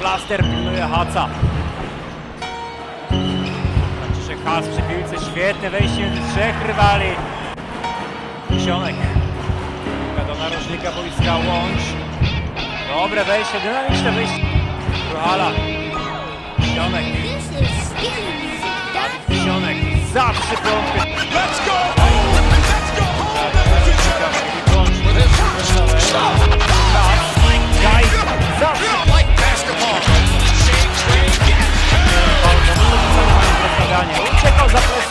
Plaster pilnuje Haca. Franciszek Hac przy piłce, świetne wejście między trzech rywali. Sionek. Piłka do narożnika boiska Łącz. Dobre wejście, dynamiczne wejście. Ruhala. Sionek. This is stealing music. That's Sionek. Za trzy piątki.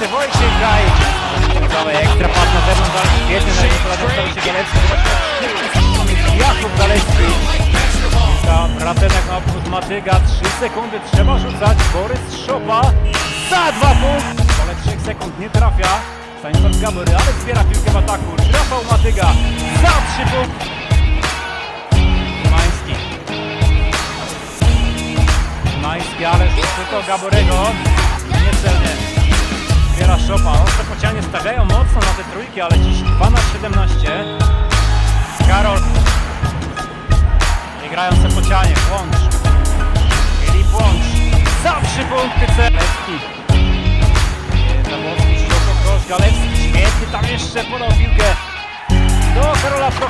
Wojciech Gaj. Dawaj ekstra pas na zewnątrz, ale świetny na niego stał się Galecki. Zobaczmy, Jakub Galecki. Tam Ratenek na obchód Matyga. 3 sekundy trzeba rzucać. Borys Szopa. Za dwa punkty. Pole 3 sekund nie trafia. Stanisław Gabory, ale zbiera piłkę w ataku. Rafał Matyga. Za 3 punkty. Szymański. Szymański, ale tylko Gaborego. Stawiają mocno na te trójki, ale dziś 2 na 17. Karol. Nie grają se pocianie. Łącz. Filip Łącz. Za trzy punkty Celewski. Zabowski, szeroko kosz. Galewski świetnie tam jeszcze podał piłkę do Karola Pro.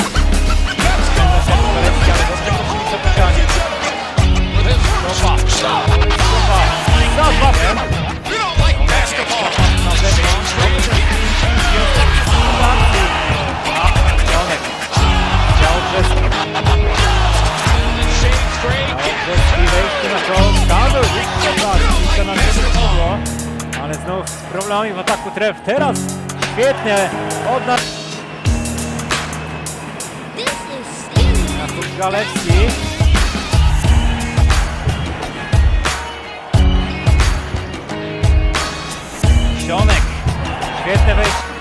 Tak. Piłka na niego spadła. Ale znów z problemami w ataku tref. Teraz świetnie od nas. Galewski. Sionek. Świetne wejście.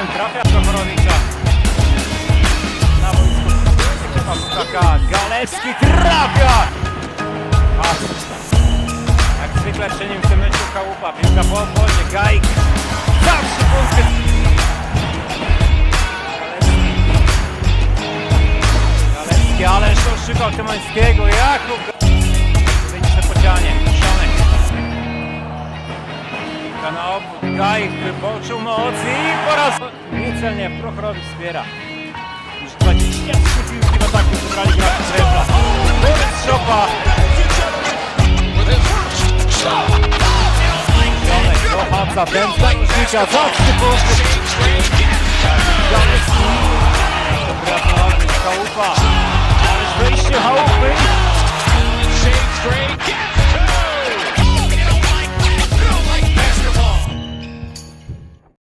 Razem trafia Prochorowicza. Na boisku Pawłaka Galewski trafia! A, jak zwykle przy nim w tym meczu chałupa. Piłka po obwodzie, Gajk. Za trzy punkty. Galecki. Galecki, ależ oszukał Tymańskiego. Jakub Obwód. Gajk poczuł moc i po raz niecelnie Prochrowicz zbiera. Już 23 piłki w ataku zebrali gracze Trefla. Borys Szopa. Do Haca. Ten założnika za 3 punkty.